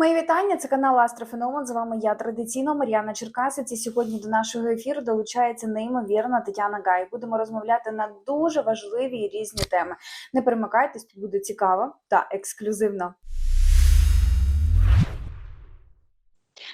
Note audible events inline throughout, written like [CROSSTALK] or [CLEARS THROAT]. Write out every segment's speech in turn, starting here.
Мої вітання. Це канал Астрофеномен. З вами я традиційно Мар'яна Черкасиць. І сьогодні до нашого ефіру долучається неймовірна Тетяна Гай. Будемо розмовляти на дуже важливі і різні теми. Не перемикайтесь, тут буде цікаво та ексклюзивно.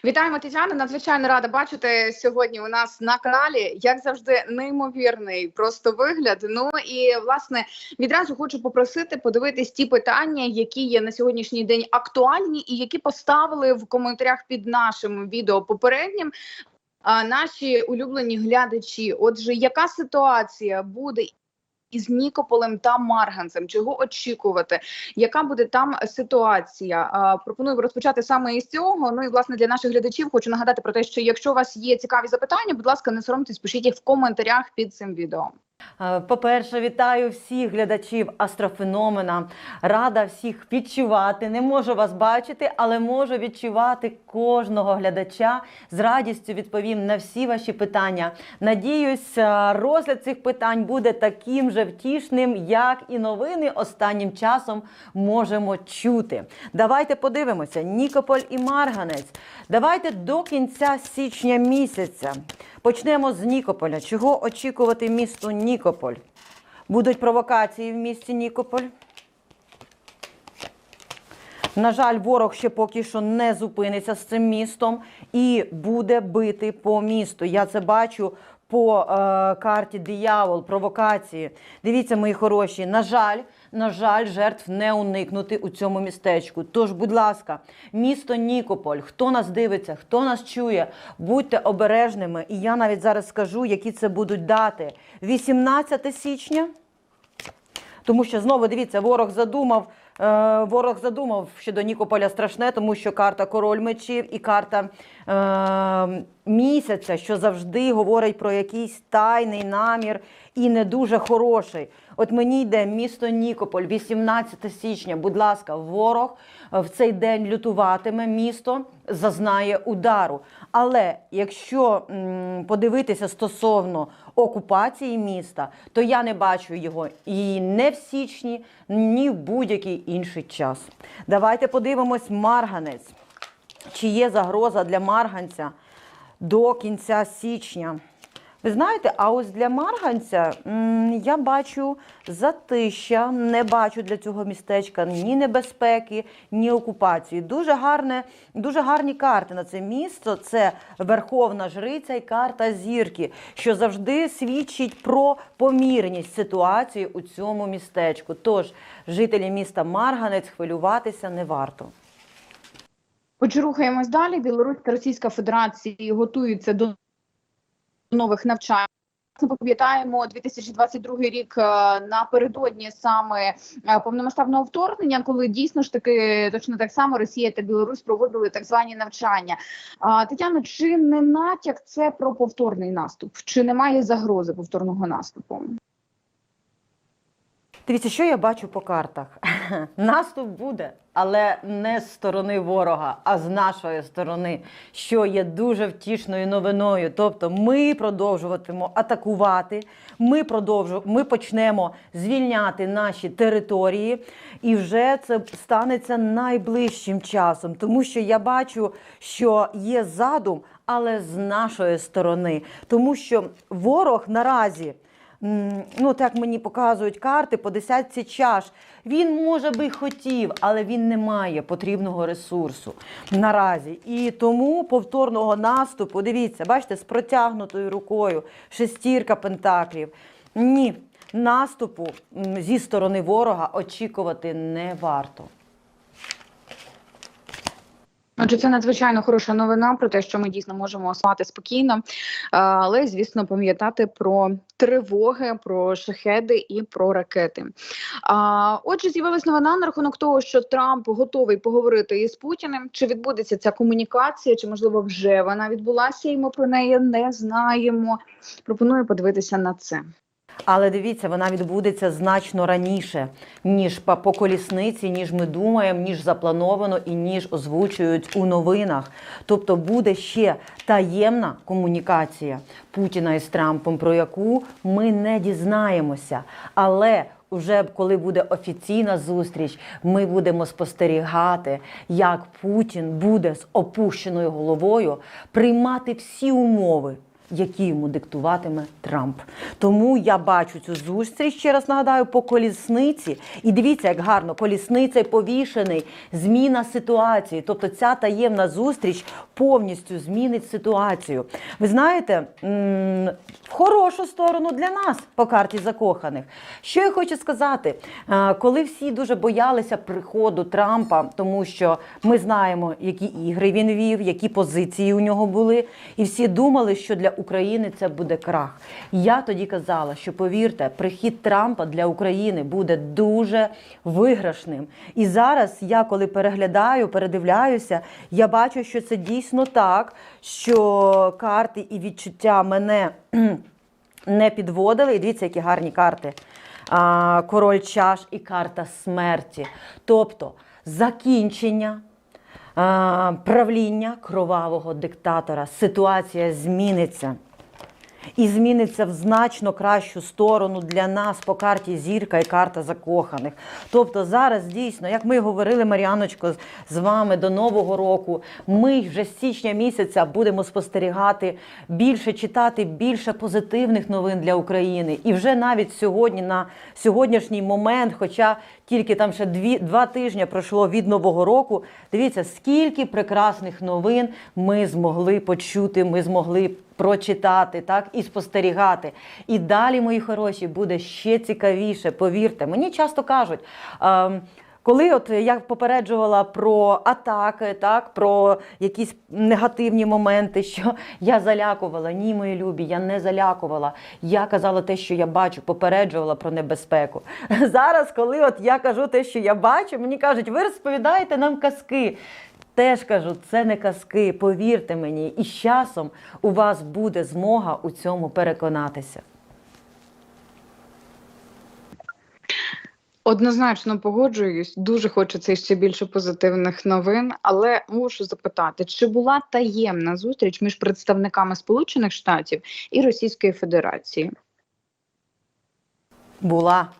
Вітаємо Тетяна. Надзвичайно рада бачити сьогодні у нас на каналі. Як завжди, неймовірний просто вигляд. Ну і власне відразу хочу попросити подивитись ті питання, які є на сьогоднішній день актуальні, і які поставили в коментарях під нашим відео попереднім. Наші улюблені глядачі. Отже, яка ситуація буде із Нікополем та Марганцем? Чого очікувати? Яка буде там ситуація? Пропоную розпочати саме із цього. Ну і власне для наших глядачів хочу нагадати про те, що якщо у вас є цікаві запитання, будь ласка, не соромтесь, пишіть їх в коментарях під цим відео. Е, По-перше, вітаю всіх глядачів астрофеномена. Рада всіх відчувати. Не можу вас бачити, але можу відчувати кожного глядача. З радістю відповім на всі ваші питання. Надіюсь, е, розгляд цих питань буде таким же втішним, як і новини останнім часом можемо чути. Давайте подивимося: Нікополь і Марганець. Давайте до кінця січня місяця. Почнемо з Нікополя. Чого очікувати місту Нікополь? Будуть провокації в місті Нікополь. На жаль, ворог ще поки що не зупиниться з цим містом і буде бити по місту. Я це бачу по е, карті диявол, провокації. Дивіться, мої хороші. На жаль, на жаль, жертв не уникнути у цьому містечку. Тож, будь ласка, місто Нікополь, хто нас дивиться, хто нас чує, будьте обережними. І я навіть зараз скажу, які це будуть дати. 18 січня. Тому що знову дивіться, ворог задумав. Е, ворог задумав щодо Нікополя страшне, тому що карта король мечів і карта е, місяця, що завжди говорить про якийсь тайний намір і не дуже хороший. От мені йде місто Нікополь, 18 січня. Будь ласка, ворог в цей день лютуватиме, місто зазнає удару. Але якщо м, подивитися стосовно окупації міста, то я не бачу його і не в січні, ні в будь-який інший час. Давайте подивимось Марганець. Чи є загроза для Марганця до кінця січня? Ви знаєте, а ось для Марганця я бачу затища, не бачу для цього містечка ні небезпеки, ні окупації. Дуже гарне, дуже гарні карти на це місто. Це Верховна Жриця і карта зірки, що завжди свідчить про помірність ситуації у цьому містечку. Тож жителі міста Марганець хвилюватися не варто. Отже, рухаємось далі. Білорусь та Російська Федерація готуються до нових навчань. Ми пам'ятаємо 2022 рік е, напередодні саме е, повномасштабного вторгнення, коли дійсно ж таки точно так само Росія та Білорусь проводили так звані навчання. Тетяно, чи не натяк це про повторний наступ? Чи немає загрози повторного наступу? Дивіться, що я бачу по картах. [LAUGHS] Наступ буде, але не з сторони ворога, а з нашої сторони, що є дуже втішною новиною. Тобто ми продовжуватимемо атакувати, ми продовжу, ми почнемо звільняти наші території, і вже це станеться найближчим часом, тому що я бачу, що є задум, але з нашої сторони, тому що ворог наразі. Ну, так мені показують карти по десятці чаш. Він може би хотів, але він не має потрібного ресурсу наразі. І тому повторного наступу, дивіться, бачите, з протягнутою рукою, шестірка пентаклів. Ні, наступу зі сторони ворога очікувати не варто. Отже, це надзвичайно хороша новина про те, що ми дійсно можемо спати спокійно, але звісно пам'ятати про тривоги, про шахеди і про ракети. Отже, з'явилась новина на рахунок того, що Трамп готовий поговорити із Путіним. Чи відбудеться ця комунікація, чи можливо вже вона відбулася, і ми про неї не знаємо. Пропоную подивитися на це. Але дивіться, вона відбудеться значно раніше, ніж по по колісниці, ніж ми думаємо, ніж заплановано і ніж озвучують у новинах. Тобто буде ще таємна комунікація Путіна із Трампом, про яку ми не дізнаємося. Але вже коли буде офіційна зустріч, ми будемо спостерігати, як Путін буде з опущеною головою приймати всі умови. Які йому диктуватиме Трамп. Тому я бачу цю зустріч, ще раз нагадаю, по колісниці. І дивіться, як гарно, колісниця повішений, зміна ситуації. Тобто ця таємна зустріч повністю змінить ситуацію. Ви знаєте, в хорошу сторону для нас по карті закоханих. Що я хочу сказати, Е, коли всі дуже боялися приходу Трампа, тому що ми знаємо, які ігри він вів, які позиції у нього були, і всі думали, що для України це буде крах. Я тоді казала, що повірте, прихід Трампа для України буде дуже виграшним. І зараз я, коли переглядаю, передивляюся, я бачу, що це дійсно так, що карти і відчуття мене [CLEARS THROAT] не підводили. І дивіться, які гарні карти. Король чаш і карта смерті. Тобто закінчення правління кровавого диктатора. Ситуація зміниться. І зміниться в значно кращу сторону для нас по карті зірка і карта закоханих. Тобто зараз дійсно, як ми говорили, Мар'яночко, з- з вами до Нового року, ми вже з січня місяця будемо спостерігати більше читати більше позитивних новин для України. І вже навіть сьогодні, на сьогоднішній момент, хоча тільки там ще дві, два тижні пройшло від Нового року, дивіться, скільки прекрасних новин ми змогли почути, ми змогли прочитати, так і спостерігати. І далі, мої хороші, буде ще цікавіше. Повірте, мені часто кажуть. ем, коли от я попереджувала про атаки, так про якісь негативні моменти, що я залякувала. Ні, мої любі, я не залякувала. Я казала те, що я бачу, попереджувала про небезпеку. [LAUGHS] Зараз, коли от я кажу те, що я бачу, мені кажуть, ви розповідаєте нам казки. Теж кажу, це не казки, повірте мені, і з часом у вас буде змога у цьому переконатися. Однозначно погоджуюсь. Дуже хочеться ще більше позитивних новин, але мушу запитати, чи була таємна зустріч між представниками Сполучених Штатів і Російської Федерації? Була.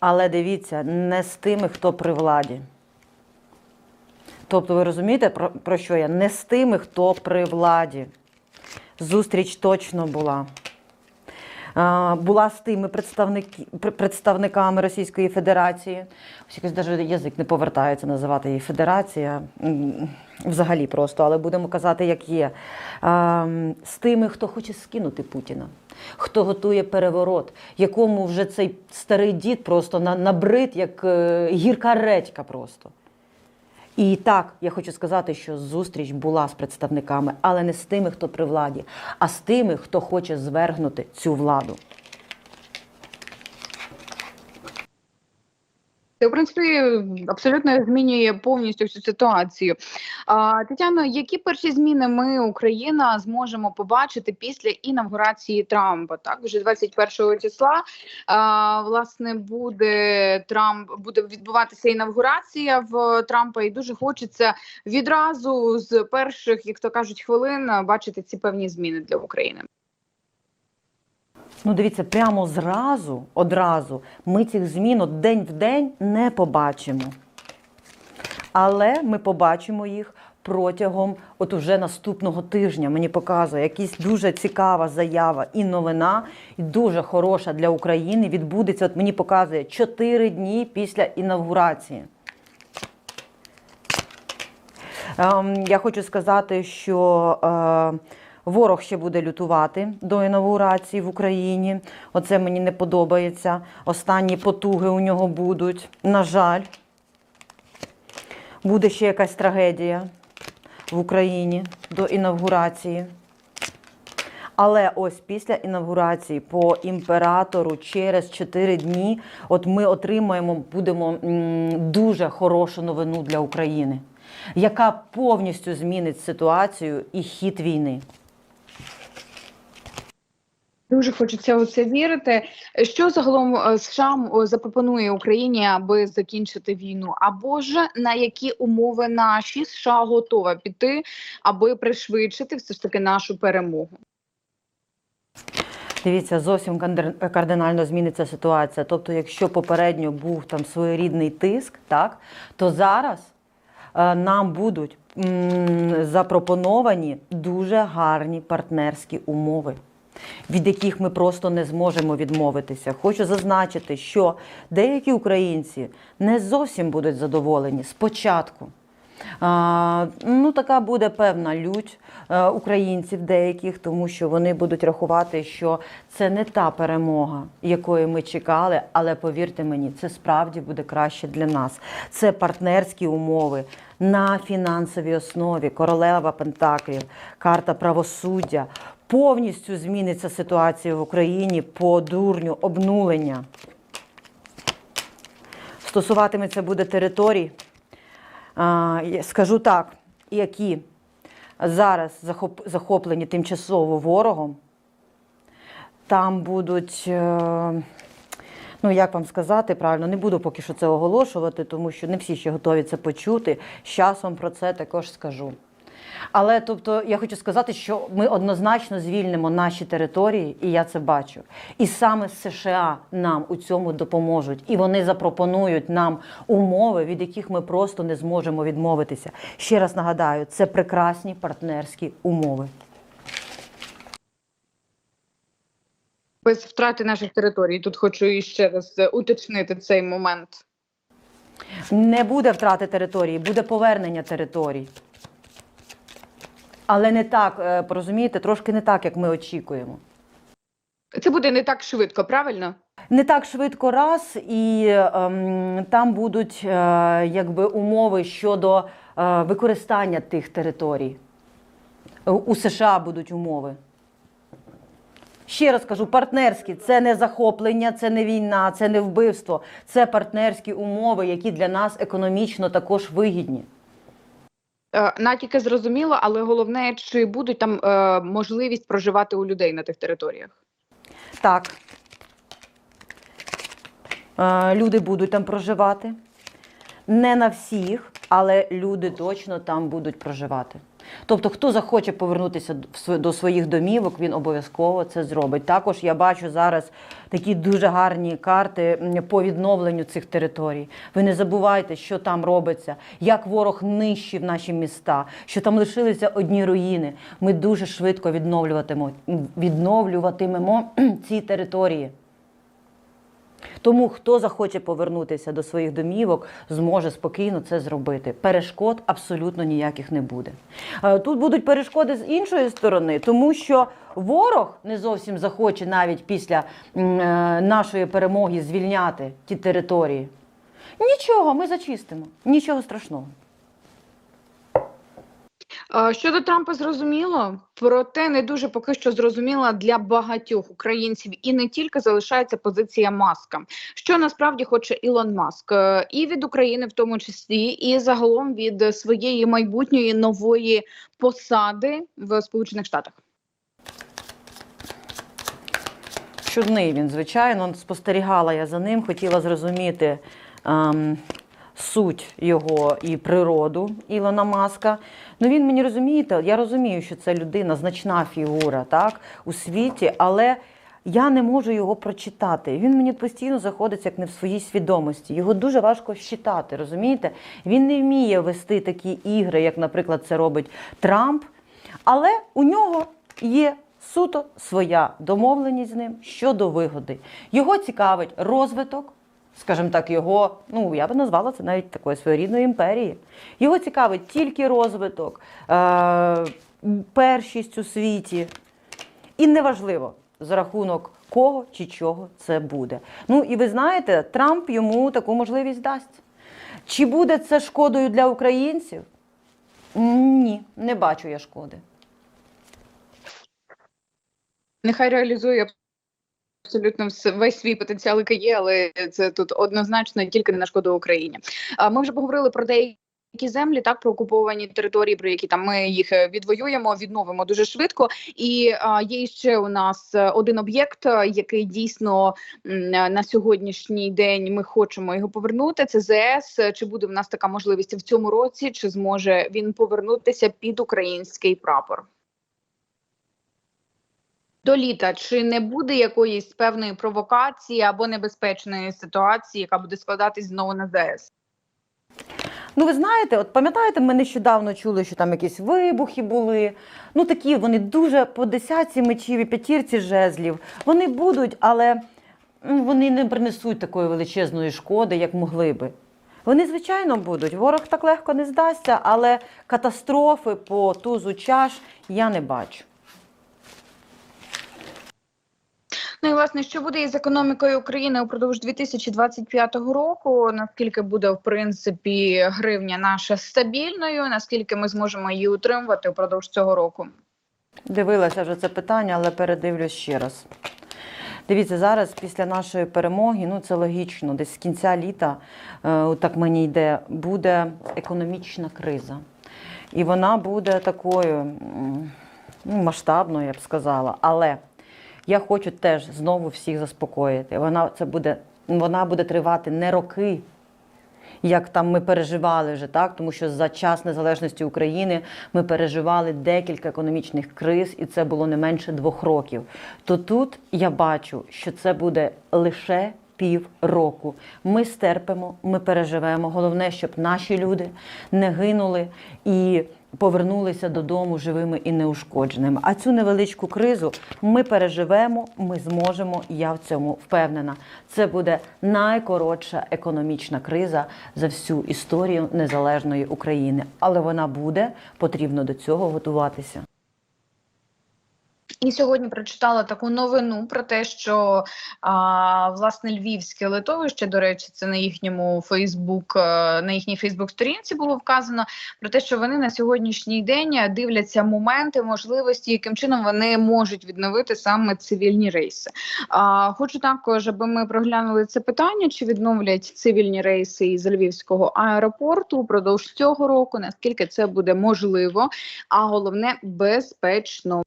Але дивіться, не з тими, хто при владі. Тобто, ви розумієте, про, про що я? Не з тими, хто при владі. Зустріч точно була. Була з тими представниками Російської Федерації. Ось якось навіть язик не повертається називати її Федерація. Взагалі просто, але будемо казати, як є. З тими, хто хоче скинути Путіна, хто готує переворот, якому вже цей старий дід просто на- набрид, як е, гірка редька просто. І так, я хочу сказати, що зустріч була з представниками, але не з тими, хто при владі, а з тими, хто хоче звергнути цю владу. Це, в принципі, абсолютно змінює повністю всю ситуацію. А, Тетяно, які перші зміни ми, Україна, зможемо побачити після інавгурації Трампа? Так, вже 21 числа а, власне буде Трамп буде відбуватися інавгурація в Трампа, і дуже хочеться відразу з перших, як то кажуть, хвилин бачити ці певні зміни для України. Ну, дивіться, прямо зразу, одразу ми цих змін от день в день не побачимо. Але ми побачимо їх протягом от уже наступного тижня. Мені показує якась дуже цікава заява і новина, і дуже хороша для України. Відбудеться, от мені показує 4 дні після інавгурації. Ем, Я хочу сказати, що е, ворог ще буде лютувати до інаугурації в Україні. Оце мені не подобається. Останні потуги у нього будуть. На жаль, буде ще якась трагедія в Україні до інавгурації. Але ось після інавгурації по імператору через 4 дні, от ми отримаємо, будемо дуже хорошу новину для України, яка повністю змінить ситуацію і хід війни. Дуже хочеться у це вірити. Що загалом е, США запропонує Україні, аби закінчити війну? Або ж на які умови наші США готова піти, аби пришвидшити все ж таки нашу перемогу? Дивіться, зовсім кардинально зміниться ситуація. Тобто, якщо попередньо був там своєрідний тиск, так, то зараз е, нам будуть запропоновані дуже гарні партнерські умови. Від яких ми просто не зможемо відмовитися. Хочу зазначити, що деякі українці не зовсім будуть задоволені спочатку. Ну, така буде певна лють е, українців деяких, тому що вони будуть рахувати, що це не та перемога, якої ми чекали, але повірте мені, це справді буде краще для нас. Це партнерські умови на фінансовій основі, королева Пентаклів, карта правосуддя. Повністю зміниться ситуація в Україні по дурню обнулення. Стосуватиметься буде територій. Скажу так, які зараз захоплені тимчасово ворогом, там будуть, е, ну як вам сказати правильно, не буду поки що це оголошувати, тому що не всі ще готові це почути. З часом про це також скажу. Але тобто я хочу сказати, що ми однозначно звільнимо наші території, і я це бачу. І саме США нам у цьому допоможуть, і вони запропонують нам умови, від яких ми просто не зможемо відмовитися. Ще раз нагадаю, це прекрасні партнерські умови. Без втрати наших територій. Тут хочу іще раз е, уточнити цей момент. Не буде втрати території, буде повернення територій. Але не так, е, порозумієте, трошки не так, як ми очікуємо. Це буде не так швидко, правильно? Не так швидко раз, і ем, там будуть е, якби умови щодо е, використання тих територій. Е, У США будуть умови. Ще раз кажу, партнерські це не захоплення, це не війна, це не вбивство. Це партнерські умови, які для нас економічно також вигідні. Е, Натяки зрозуміло, але головне, чи будуть там е, можливість проживати у людей на тих територіях? Так. Е, Люди будуть там проживати. Не на всіх, але люди точно там будуть проживати. Тобто, хто захоче повернутися до своїх домівок, він обов'язково це зробить. Також я бачу зараз такі дуже гарні карти по відновленню цих територій. Ви не забувайте, що там робиться, як ворог нищив наші міста, що там лишилися одні руїни. Ми дуже швидко відновлюватимемо, відновлюватимемо [CLEARS THROAT] ці території. Тому хто захоче повернутися до своїх домівок, зможе спокійно це зробити. Перешкод абсолютно ніяких не буде. Е, Тут будуть перешкоди з іншої сторони, тому що ворог не зовсім захоче навіть після е, нашої перемоги звільняти ті території. Нічого, ми зачистимо, нічого страшного. Е, Щодо Трампа зрозуміло, проте не дуже поки що зрозуміла для багатьох українців і не тільки залишається позиція Маска. Що насправді хоче Ілон Маск Е, і від України, в тому числі, і загалом від своєї майбутньої нової посади в Сполучених Штатах. Чудний він, звичайно. Спостерігала я за ним, хотіла зрозуміти ем, суть його і природу Ілона Маска. Ну він мені розумієте, я розумію, що це людина, значна фігура так, у світі, але я не можу його прочитати. Він мені постійно заходиться як не в своїй свідомості. Його дуже важко щитати, розумієте? Він не вміє вести такі ігри, як, наприклад, це робить Трамп. Але у нього є суто своя домовленість з ним щодо вигоди. Його цікавить розвиток, скажімо так, його, ну я би назвала це навіть такою своєрідною імперії. Його цікавить тільки розвиток, е- першість у світі. І неважливо, за рахунок кого чи чого це буде. Ну і ви знаєте, Трамп йому таку можливість дасть. Чи буде це шкодою для українців? Ні, не бачу я шкоди. Нехай реалізує абсолютно весь свій потенціал, який є, але це тут однозначно тільки не на шкоду Україні. А ми вже поговорили про деякі. землі так про окуповані території, про які там ми їх е, відвоюємо, відновимо дуже швидко. І а, є ще у нас е, один об'єкт, е, який дійсно на сьогоднішній день ми хочемо його повернути. Це ЗС. Чи буде в нас така можливість в цьому році? Чи зможе він повернутися під український прапор? До літа чи не буде якоїсь певної провокації або небезпечної ситуації, яка буде складатись знову на ЗС? Ну, ви знаєте, от пам'ятаєте, ми нещодавно чули, що там якісь вибухи були. Ну такі вони дуже по десятці мечів і п'ятірці жезлів. Вони будуть, але вони не принесуть такої величезної шкоди, як могли би. Вони, звичайно, будуть. Ворог так легко не здасться, але катастрофи по тузу чаш я не бачу. Ну і власне, що буде із економікою України упродовж 2025 року? Наскільки буде в принципі гривня наша стабільною? Наскільки ми зможемо її утримувати упродовж цього року? Дивилася вже це питання, але передивлюсь ще раз. Дивіться, зараз після нашої перемоги, ну це логічно, десь з кінця літа, е, так мені йде, буде економічна криза. І вона буде такою ну, масштабною, я б сказала. Але я хочу теж знову всіх заспокоїти. Вона це буде, вона буде тривати не роки, як там ми переживали вже, так тому що за час незалежності України ми переживали декілька економічних криз, і це було не менше двох років. То тут я бачу, що це буде лише пів року. Ми стерпимо, ми переживемо. Головне, щоб наші люди не гинули і повернулися додому живими і неушкодженими. А цю невеличку кризу ми переживемо, ми зможемо. Я в цьому впевнена. Це буде найкоротша економічна криза за всю історію незалежної України. Але вона буде, потрібно до цього готуватися. І сьогодні прочитала таку новину про те, що а, власне львівське литовище, до речі, це на їхньому Фейсбук, е, на їхній Фейсбук-сторінці було вказано про те, що вони на сьогоднішній день дивляться моменти, можливості, яким чином вони можуть відновити саме цивільні рейси. А, хочу також, аби ми проглянули це питання, чи відновлять цивільні рейси із Львівського аеропорту упродовж цього року, наскільки це буде можливо, а головне безпечно.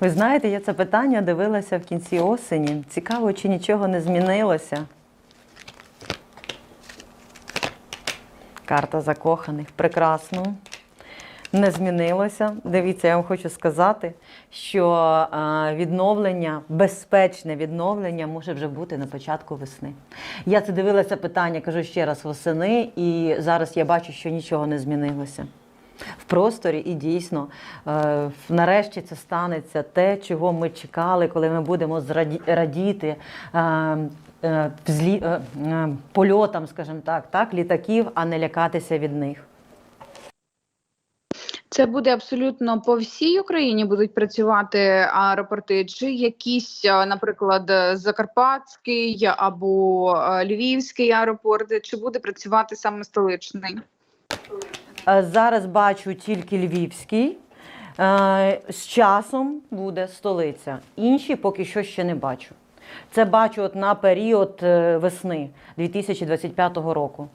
Ви знаєте, я це питання дивилася в кінці осені. Цікаво, чи нічого не змінилося. Карта закоханих. Прекрасно. Не змінилося. Дивіться, я вам хочу сказати, що відновлення, безпечне відновлення може вже бути на початку весни. Я це дивилася питання, кажу ще раз, восени, і зараз я бачу, що нічого не змінилося в просторі, і дійсно е, нарешті це станеться те, чого ми чекали, коли ми будемо радіти. е, е, Польотам, скажімо так, так, літаків, а не лякатися від них. Це буде абсолютно по всій Україні будуть працювати аеропорти, чи якісь, наприклад, Закарпатський або Львівський аеропорт, чи буде працювати саме столичний? Е, Зараз бачу тільки львівський. Е, З часом буде столиця. Інші поки що ще не бачу. Це бачу от на період е, весни 2025 року.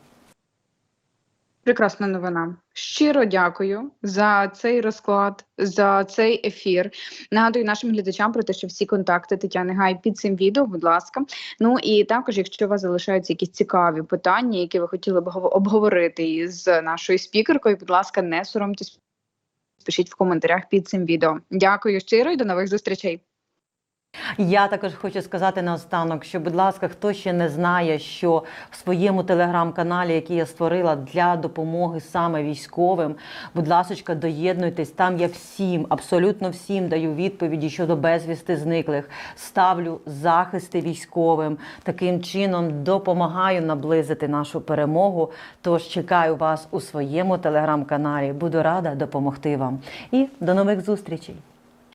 Прекрасна новина. Щиро дякую за цей розклад, за цей ефір. Нагадую нашим глядачам про те, що всі контакти Тетяни Гай під цим відео, будь ласка. Ну і також, якщо у вас залишаються якісь цікаві питання, які ви хотіли б обговорити із нашою спікеркою, будь ласка, не соромтесь, пишіть в коментарях під цим відео. Дякую щиро і до нових зустрічей. Я також хочу сказати наостанок, що, будь ласка, хто ще не знає, що в своєму телеграм-каналі, який я створила для допомоги саме військовим, будь ласка, доєднуйтесь. Там я всім, абсолютно всім даю відповіді щодо безвісти зниклих. Ставлю захисти військовим. Таким чином допомагаю наблизити нашу перемогу. Тож чекаю вас у своєму телеграм-каналі. Буду рада допомогти вам. І до нових зустрічей.